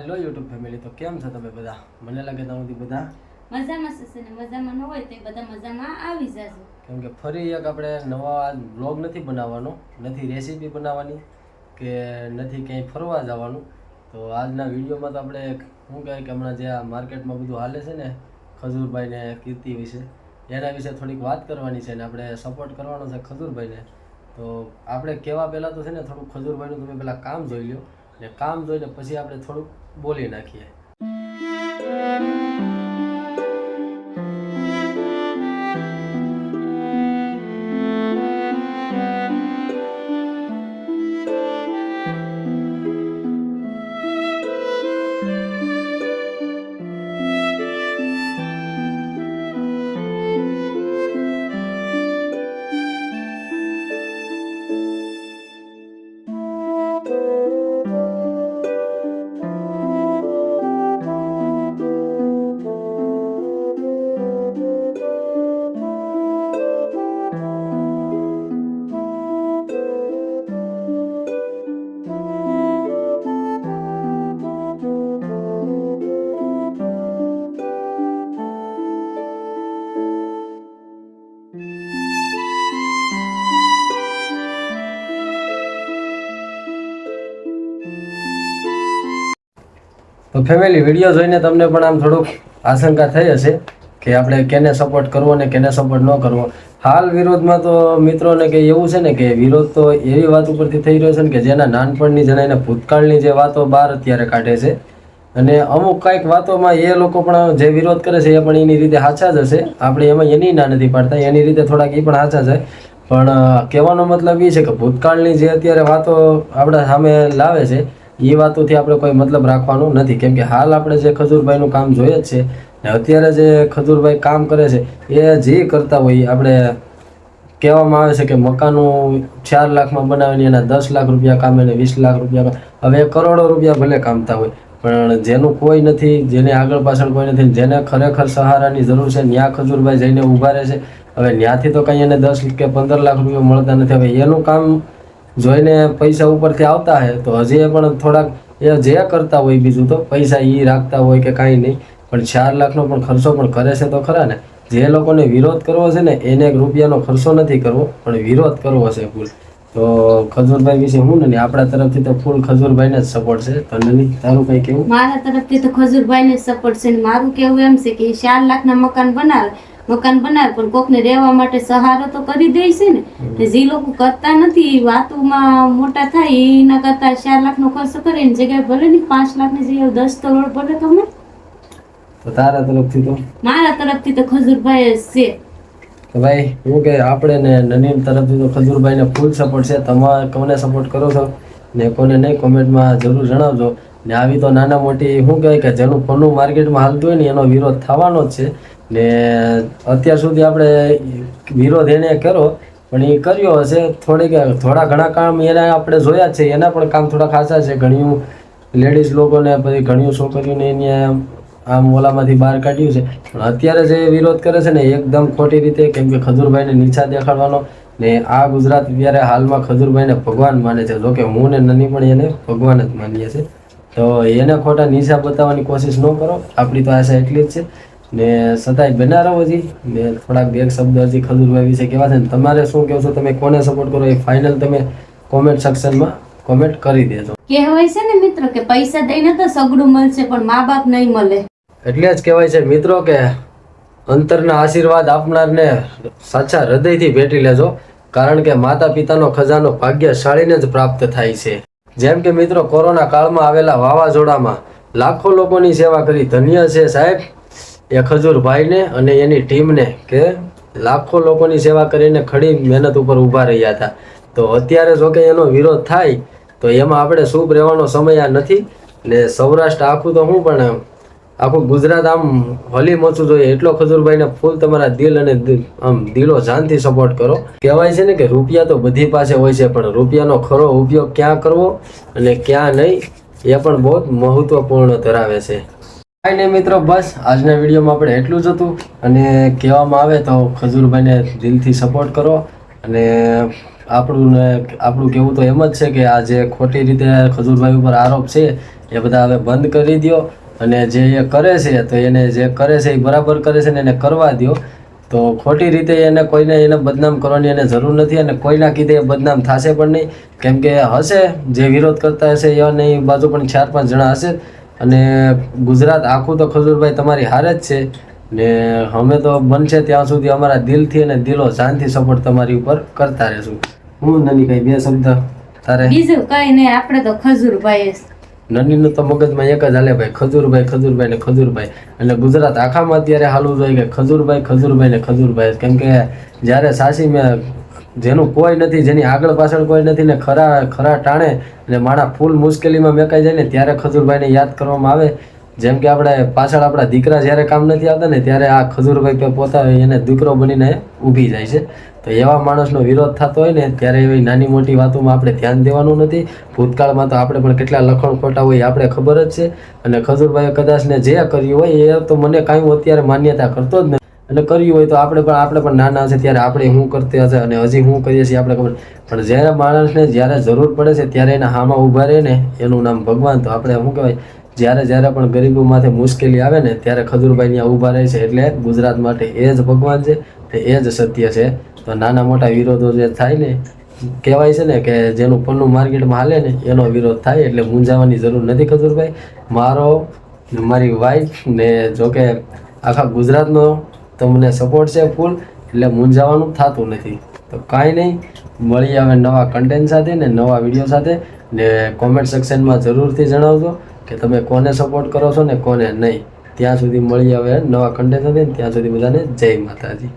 હાલો YouTube family તો કેમ છો તમે બધા? મને લાગે તમે બધા મજામાં છે ને? મજામાં ન હોય તો બધા મજામાં આવી જશે કેમ કે ફરી એક આપણે નવા બ્લોગ નથી બનાવવાનો નથી રેસીપી બનાવવાની કે નથી ક્યાંય ફરવા જવાનું. તો આજના વિડીયોમાં તો આપણે એક શું કહે કે હમણાં જે આ માર્કેટમાં બધું હાલે છે ને ખજૂરભાઈને કીર્તિ વિશે એના વિશે થોડીક વાત કરવાની છે ને આપણે સપોર્ટ કરવાનો છે ખજૂરભાઈને. તો આપણે કહેવા પહેલાં તો છે ને થોડુંક ખજૂરભાઈનું તમે પહેલાં કામ જોઈ લો ને કામ જોઈને પછી આપણે થોડુંક બોલી નાખીએ. તો ફેમિલી વીડિયો જોઈને તમને પણ આમ થોડુંક આશંકા થઈ હશે કે આપણે કેને સપોર્ટ કરવો ને કેને સપોર્ટ ન કરવો. હાલ વિરોધમાં તો મિત્રોને કે એવું છે ને કે વિરોધ તો એવી વાત ઉપરથી થઈ રહ્યો છે ને કે જેના નાનપણની જણાઈને ભૂતકાળની જે વાતો બહાર અત્યારે કાઢે છે. અને અમુક કાંઈક વાતોમાં એ લોકો પણ જે વિરોધ કરે છે એ પણ એની રીતે સાચા જ હશે. આપણે એમાં એની ના નથી પાડતા, એની રીતે થોડાક એ પણ સાચા છે. પણ કહેવાનો મતલબ એ છે કે ભૂતકાળની જે અત્યારે વાતો આપણા સામે લાવે છે એ વાતોથી આપણે કોઈ મતલબ રાખવાનું નથી. કેમ કે હાલ આપણે જે ખજૂરભાઈનું કામ જોઈએ જ છે ને અત્યારે જે ખજૂરભાઈ કામ કરે છે, એ જે કરતા હોય આપણે કહેવામાં આવે છે કે મકાનું ચાર લાખમાં બનાવીને એના દસ લાખ રૂપિયા કામે ને વીસ લાખ રૂપિયા. હવે કરોડો રૂપિયા ભલે કામતા હોય, પણ જેનું કોઈ નથી, જેને આગળ પાછળ કોઈ નથી જેને ખરેખર સહારાની જરૂર છે ત્યાં ખજૂરભાઈ જઈને ઊભા રહે છે. હવે ત્યાંથી તો કંઈ એને દસ કે પંદર લાખ રૂપિયા મળતા નથી. હવે એનું કામ જોઈને પૈસા ઉપરથી આવતા હે, તો હજી પણ થોડાક એ જે કરતા હોય બીજું તો પૈસા એ રાખતા હોય કે કાંઈ નહીં. પણ ચાર લાખનો પણ ખર્ચો પણ કરે છે તો ખરા ને. જે લોકોને વિરોધ કરવો છે ને, એને એક રૂપિયાનો ખર્ચો નથી કરવો, પણ વિરોધ કરવો છે ફૂલ. તો ખજૂરભાઈ વિશે હું ને આપણા તરફથી તો ફૂલ ખજૂરભાઈને જ સપોર્ટ છે. તો નની તારું કઈ કેવું મારા તરફથી તો ખજૂરભાઈને સપોર્ટ છે મારું કેવું એમ છે કે ચાર લાખના મકાન બનાવે મકાન બનાવે પણ કોકને રહેવા માટે સહારો તો કરી દે છે ને. જે લોકો કરતા નથી એ વાતોમાં મોટા થાય એના કરતા ચાર લાખનો ખર્ચો કરે એની જગ્યાએ ભલે ને પાંચ લાખની જગ્યાએ દસ કરોડ ભલે તમે તો તારા તરફથી તો? મારા તરફથી તો ખજૂરભાઈ છે. ભાઈ હું કે આપણે ને નનીન તરફથી તો ખજૂરભાઈને ફૂલ સપોર્ટ છે. તમારે કોને સપોર્ટ કરો છો? ને કોને નહીં કોમેન્ટમાં જરૂર જણાવજો. ને આવી તો નાના મોટી શું કહેવાય કે જેનું ફોનનું માર્કેટમાં હાલતું હોય ને એનો વિરોધ થવાનો જ છે. ને અત્યાર સુધી આપણે વિરોધ એને કર્યો, પણ એ કર્યો હશે થોડીક, થોડા ઘણા કામ એના આપણે જોયા છે. એના પણ કામ થોડા ખાસા છે. ઘણ્યું લેડીઝ લોકોને, પછી ઘણી છોકરીઓને એને આમ ઓલામાંથી બહાર કાઢ્યું છે. પણ અત્યારે જે વિરોધ કરે છે ને એકદમ ખોટી રીતે, કેમ કે ખજૂરભાઈને નીચા દેખાડવાનો ને આ ગુજરાત અત્યારે હાલમાં ખજૂરભાઈને ભગવાન માને છે. જોકે હું ને નની પણ એને ભગવાન જ માનીએ છે તો એને ખોટા નિશા બતાવવાની કોશિશ ન કરો. આપણી તો આશા એટલી જ છે. ને છતાંય બના રહો હજી. ને થોડાક બે શબ્દ હજી ખજૂરભાઈ વિશે કહેવા છે ને તમારે શું કહો છો તમે કોને સપોર્ટ કરો એ ફાઇનલ તમે કોમેન્ટ સેક્શનમાં કોમેન્ટ કરી દેજો. કહેવાય છે ને મિત્ર કે પૈસા દઈને તો સગડું મળશે પણ મા બાપ નહીં મળે. એટલે જ કહેવાય છે મિત્રો કે અંતરના આશીર્વાદ આપનારને સાચા હૃદયથી ભેટી લેજો. કારણ કે માતા પિતાનો ખજાનો ભાગ્યશાળીને જ પ્રાપ્ત થાય છે. જેમ કે મિત્રો, કોરોના કાળમાં આવેલા વાવાઝોડામાં લાખો લોકોની સેવા કરી. ધન્ય છે સાહેબ, એ ખજૂરભાઈને અને એની ટીમને કે લાખો લોકોની સેવા કરીને ખડી મહેનત ઉપર ઊભા રહ્યા હતા. તો અત્યારે જો કે એનો વિરોધ થાય, તો એમાં આપણે શુભ રહેવાનો સમય આ નથી. ને સૌરાષ્ટ્ર આખું તો હું પણ આખું ગુજરાત આમ હલી મોચું જોઈએ. એટલો ખજૂરભાઈને ફૂલ તમારા દિલ અને આમ દિલો જાનથી સપોર્ટ કરો. કહેવાય છે ને કે રૂપિયા તો બધી પાસે હોય છે, પણ રૂપિયાનો ખરો ઉપયોગ ક્યાં કરવો અને ક્યાં નહીં, એ પણ બહુ મહત્વપૂર્ણ ધરાવે છે. કાંઈ નહીં મિત્રો, બસ આજના વિડીયોમાં આપણે એટલું જ હતું. અને કહેવામાં આવે તો ખજૂરભાઈને દિલથી સપોર્ટ કરો. અને આપણું ને, આપણું કહેવું તો એમ જ છે કે આ જે ખોટી રીતે ખજૂરભાઈ ઉપર આરોપ છે, એ બધા હવે બંધ કરી દ્યો. અને જે એ કરે છે, તો એને જે કરે છે એ બરાબર કરે છે ને એને કરવા દ્યો. તો ખોટી રીતે એને કોઈને એને બદનામ કરવાની એને જરૂર નથી અને કોઈના કીધે એ બદનામ થશે પણ નહીં. કેમ કે હશે, જે વિરોધ કરતા હશે એની બાજુ પણ ચાર પાંચ જણા હશે. અને ગુજરાત આખું તો ખજૂરભાઈ તમારી હારે જ છે. ને અમે તો બનશે ત્યાં સુધી અમારા દિલથી અને દિલો શાંતિ સપોર્ટ તમારી ઉપર કરતા રહેશું. હું નની કઈ બે શબ્દ તારે? બીજું કઈ નહીં, આપણે તો ખજૂરભાઈ. નનીનું તો મગજમાં એક જ હાલે ભાઈ, ખજૂરભાઈ ખજૂરભાઈ ને ખજૂરભાઈ. એટલે ગુજરાત આખામાં અત્યારે હાલવું જોઈએ કે ખજૂરભાઈ ખજૂરભાઈ ને ખજૂરભાઈ. કેમ કે જ્યારે સાસી મેં જેનું કોઈ નથી, જેની આગળ પાછળ કોઈ નથી ને ખરા ખરા ટાણે અને માણા ફૂલ મુશ્કેલીમાં મેકાઈ જાય ને ત્યારે ખજૂરભાઈને યાદ કરવામાં આવે. જેમ કે આપણે પાછળ આપણા દીકરા જ્યારે કામ નથી આવતા ને ત્યારે આ ખજૂરભાઈ પોતા એને દીકરો બનીને ઊભી જાય છે. તો એવા માણસનો વિરોધ થતો હોય ને, ત્યારે એવી નાની મોટી વાતોમાં આપણે ધ્યાન દેવાનું નથી. ભૂતકાળમાં તો આપણે પણ કેટલા લખણ ખોટા હોય આપણે ખબર જ છે. અને ખજૂરભાઈએ કદાચ ને જે કર્યું હોય એ તો મને કાંઈ અત્યારે માન્યતા કરતો જ નથી. અને કર્યું હોય તો આપણે પણ આપણે પણ નાના હશે ત્યારે આપણે શું કરતા હશે અને હજી શું કરીએ છીએ આપણે ખબર. પણ જ્યારે માણસને જ્યારે જરૂર પડે છે ત્યારે એના હામાં ઊભા રહે ને, એનું નામ ભગવાન. તો આપણે શું કહેવાય? જ્યારે જ્યારે પણ ગરીબો માથે મુશ્કેલી આવે ને, ત્યારે ખજૂરભાઈ ત્યાં ઊભા રહે છે એટલે ગુજરાત માટે એ જ ભગવાન છે એ જ સત્ય છે. તો નાના મોટા વિરોધો જે થાય ને, કહેવાય છે ને કે જેનું પન્નું માર્કેટમાં હાલે ને, એનો વિરોધ થાય એટલે મૂંઝાવાની જરૂર નથી ખજુરભાઈ. મારો મારી વાઈફ ને જોકે આખા ગુજરાતનો તમને સપોર્ટ છે ફૂલ એટલે મૂંઝાવાનું થતું નથી. તો કાંઈ નહીં, મળી આવે નવા કન્ટેન્ટ સાથે ને નવા વીડિયો સાથે ને કોમેન્ટ સેક્શનમાં જરૂરથી જણાવજો કે તમે કોને સપોર્ટ કરો છો ને કોને નહીં. ત્યાં સુધી મળી આવે નવા કન્ટેન્ટ સાથે ત્યાં સુધી બધાને જય માતાજી.